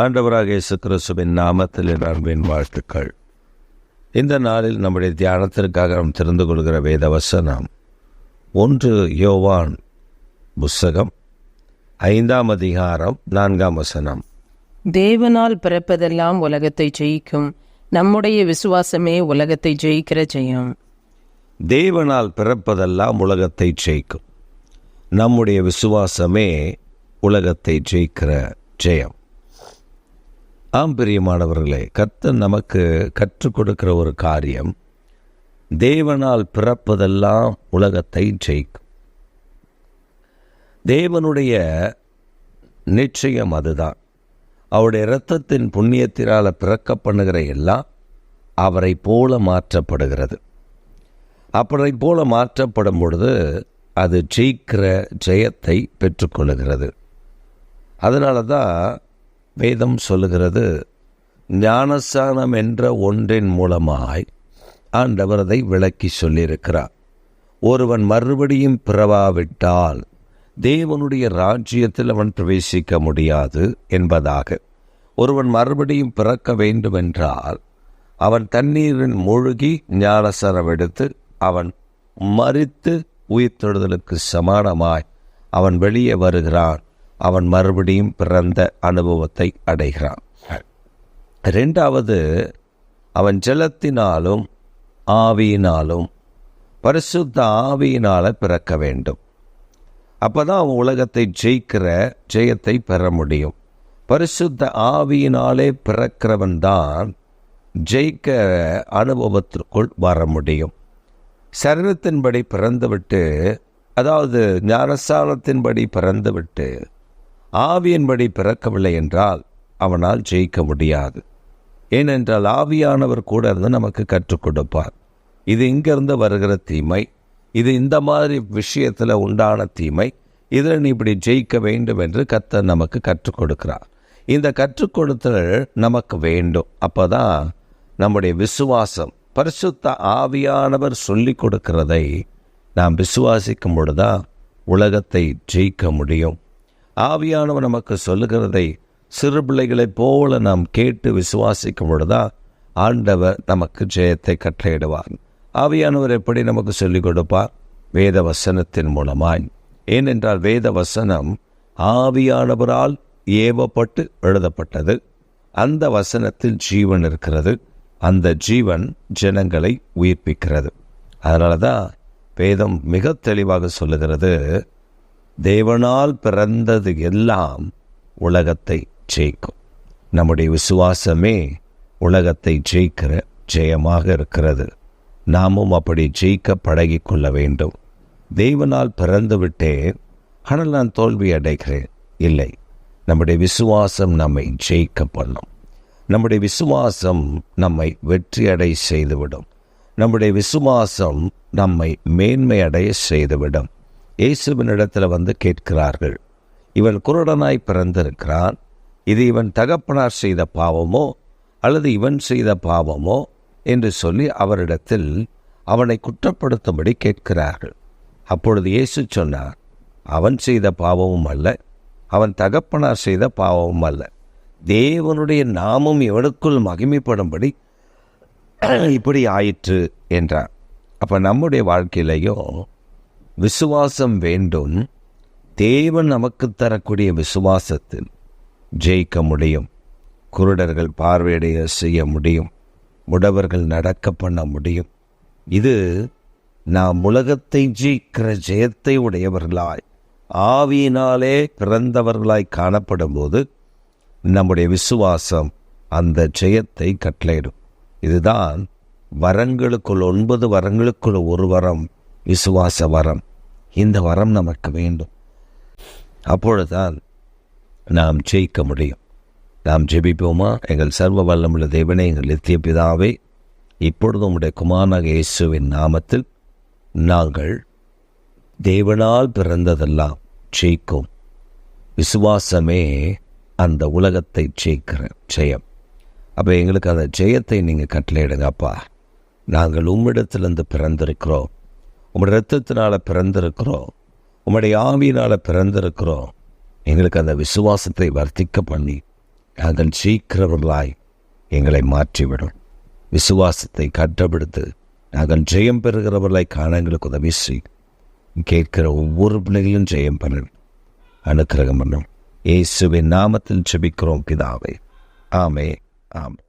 ஆண்டவராக இயேசு கிறிஸ்துவின் நாமத்தில் அன்பின் வாழ்த்துக்கள். இந்த நாளில் நம்முடைய தியானத்திற்காக நாம் தெரிந்து கொள்கிற வேத வசனம் ஒன்று யோவான் புஸ்தகம் ஐந்தாம் அதிகாரம் நான்காம் வசனம். தேவனால் பிறப்பதெல்லாம் உலகத்தை ஜெயிக்கும். நம்முடைய விசுவாசமே உலகத்தை ஜெயிக்கிற ஜெயம். தேவனால் பிறப்பதெல்லாம் உலகத்தை ஜெயிக்கும். நம்முடைய விசுவாசமே உலகத்தை ஜெயிக்கிற ஜெயம். ஆம் பிரியமானவர்களே கர்த்தர் நமக்கு கற்றுக் கொடுக்கிற ஒரு காரியம் தேவனால் பிறப்பதெல்லாம் உலகத்தை ஜெயிக்கும். தேவனுடைய நிச்சயம் அதுதான். அவருடைய இரத்தத்தின் புண்ணியத்தினால் பிறக்க பண்ணுகிற எல்லாம் அவரை போல மாற்றப்படுகிறது. அப்படி போல மாற்றப்படும் பொழுது அது ஜெயிக்கிற ஜெயத்தை பெற்றுக்கொள்ளுகிறது அதனால தான் வேதம் சொல்லுகிறது ஞானஸ்தானம் என்ற ஒன்றின் மூலமாய் ஆண்டவர் அதை விளக்கி சொல்லியிருக்கிறார். ஒருவன் மறுபடியும் பிறவாவிட்டால் தேவனுடைய ராஜ்யத்தில் அவன் பிரவேசிக்க முடியாது என்பதாக. ஒருவன் மறுபடியும் பிறக்க வேண்டுமென்றால் அவன் தண்ணீரின் மூழ்கி ஞானசரம் எடுத்து அவன் மறித்து உயிர்த்தெழுதலுக்கு சமானமாய் அவன் வெளியே வருகிறான். அவன் மறுபடியும் பிறந்த அனுபவத்தை அடைகிறான். ரெண்டாவது அவன் ஜலத்தினாலும் ஆவியினாலும் பரிசுத்த ஆவியினால பிறக்க வேண்டும். அப்பதான் அவன் உலகத்தை ஜெயிக்கிற ஜெயத்தை பெற முடியும். பரிசுத்த ஆவியினாலே பிறக்கிறவன் தான் ஜெயிக்க அனுபவத்திற்குள் வர முடியும். சரீரத்தின்படி பிறந்துவிட்டு அதாவது ஞானஸ்தானத்தின்படி பிறந்துவிட்டு ஆவியின்படி பிறக்கவில்லை என்றால் அவனால் ஜெயிக்க முடியாது. ஏனென்றால் ஆவியானவர் கூட இருந்து நமக்கு கற்றுக் கொடுப்பார். இது இங்கிருந்து வருகிற தீமை. இது இந்த மாதிரி விஷயத்தில் உண்டான தீமை. இதில் நீ இப்படி ஜெயிக்க வேண்டும் என்று கர்த்தர் நமக்கு கற்றுக் கொடுக்கிறார். இந்த கற்றுக் கொடுத்தல் நமக்கு வேண்டும். அப்பதான் நம்முடைய விசுவாசம் பரிசுத்த ஆவியானவர் சொல்லிக் கொடுக்கிறதை நாம் விசுவாசிக்கும் பொழுதுதான் உலகத்தை ஜெயிக்க முடியும். ஆவியானவர் நமக்கு சொல்லுகிறதை சிறு பிள்ளைகளைப் போல நாம் கேட்டு விசுவாசிக்கும் பொழுதுதான் ஆண்டவர் நமக்கு ஜெயத்தை கட்டளையிடுவார். ஆவியானவர் எப்படி நமக்கு சொல்லிக் கொடுப்பார்? வேத வசனத்தின் மூலமாய். ஏனென்றால் வேத வசனம் ஆவியானவரால் ஏவப்பட்டு எழுதப்பட்டது. அந்த வசனத்தில் ஜீவன் இருக்கிறது. அந்த ஜீவன் ஜனங்களை உயிர்ப்பிக்கிறது. அதனால தான் வேதம் மிக தெளிவாக சொல்லுகிறது. தேவனால் பிறந்தது எல்லாம் உலகத்தை ஜெயிக்கும். நம்முடைய விசுவாசமே உலகத்தை ஜெயிக்கிற ஜெயமாக இருக்கிறது. நாமும் அப்படி ஜெயிக்க பழகி கொள்ள வேண்டும். தேவனால் பிறந்து விட்டேன். ஆனால் நான் தோல்வி அடைகிறேன். இல்லை. நம்முடைய விசுவாசம் நம்மை ஜெயிக்க பண்ணும். நம்முடைய விசுவாசம் நம்மை வெற்றியடை செய்துவிடும். நம்முடைய விசுவாசம் நம்மை மேன்மை அடைய செய்துவிடும். இயேசுவினிடத்தில் வந்து கேட்கிறார்கள். இவன் குருடனாய் பிறந்திருக்கிறான். இது இவன் தகப்பனார் செய்த பாவமோ அல்லது இவன் செய்த பாவமோ என்று சொல்லி அவரிடத்தில் அவனை குற்றப்படுத்தும்படி கேட்கிறார்கள். அப்பொழுது இயேசு சொன்னார் அவன் செய்த பாவமும் அல்ல அவன் தகப்பனார் செய்த பாவமும் அல்ல. தேவனுடைய நாமம் எவனுக்குள் மகிமைப்படும்படி இப்படி ஆயிற்று என்றார். அப்போ நம்முடைய வாழ்க்கையிலையும் விசுவாசம் வேண்டும். தேவன் நமக்கு தரக்கூடிய விசுவாசத்தில் ஜெயிக்க முடியும். குருடர்கள் பார்வையடைய செய்ய முடியும். உடவர்கள் நடக்க பண்ண முடியும். இது நாம் உலகத்தை ஜெயிக்கிற ஜெயத்தை உடையவர்களாய் ஆவியினாலே பிறந்தவர்களாய் காணப்படும் போது நம்முடைய விசுவாசம் அந்த ஜெயத்தை கட்டளையிடும். இதுதான் வரங்களுக்குள் ஒன்பது வரங்களுக்குள் ஒரு வரம் விசுவாச வரம். இந்த வரம் நமக்கு வேண்டும். அப்பொழுதுதான் நாம் ஜெயிக்க முடியும். நாம் ஜெபிப்போமா? எங்கள் சர்வ வல்லமுள்ள தேவனே எங்கள் நித்திய பிதாவே இப்பொழுது உடைய குமாரனாக இயேசுவின் நாமத்தில் நாங்கள் தேவனால் பிறந்ததெல்லாம் ஜெயிக்கும். விசுவாசமே அந்த உலகத்தை ஜெயிக்கிற ஜெயம். அப்போ எங்களுக்கு அந்த ஜெயத்தை நீங்கள் கட்டளையிடுங்கப்பா. நாங்கள் உம்மிடத்திலிருந்து பிறந்திருக்கிறோம். உங்களுடைய ரத்தத்தினால் பிறந்திருக்கிறோம். உம்முடைய ஆவியினால் பிறந்திருக்கிறோம். எங்களுக்கு அந்த விசுவாசத்தை வர்த்திக்க பண்ணி நாங்கள் சீக்கிரவர்களாய் எங்களை மாற்றிவிடும். விசுவாசத்தை கட்டப்படுத்து நாங்கள் ஜெயம் பெறுகிறவர்களை காண எங்களுக்கு உதவி செய் கேட்கிற ஒவ்வொரு பிள்ளைகளும் ஜெயம் பண்ண அனுக்கிரகம் பண்ணும். இயேசுவின் நாமத்தில் ஜெபிக்கிறோம் பிதாவே. ஆமே ஆமே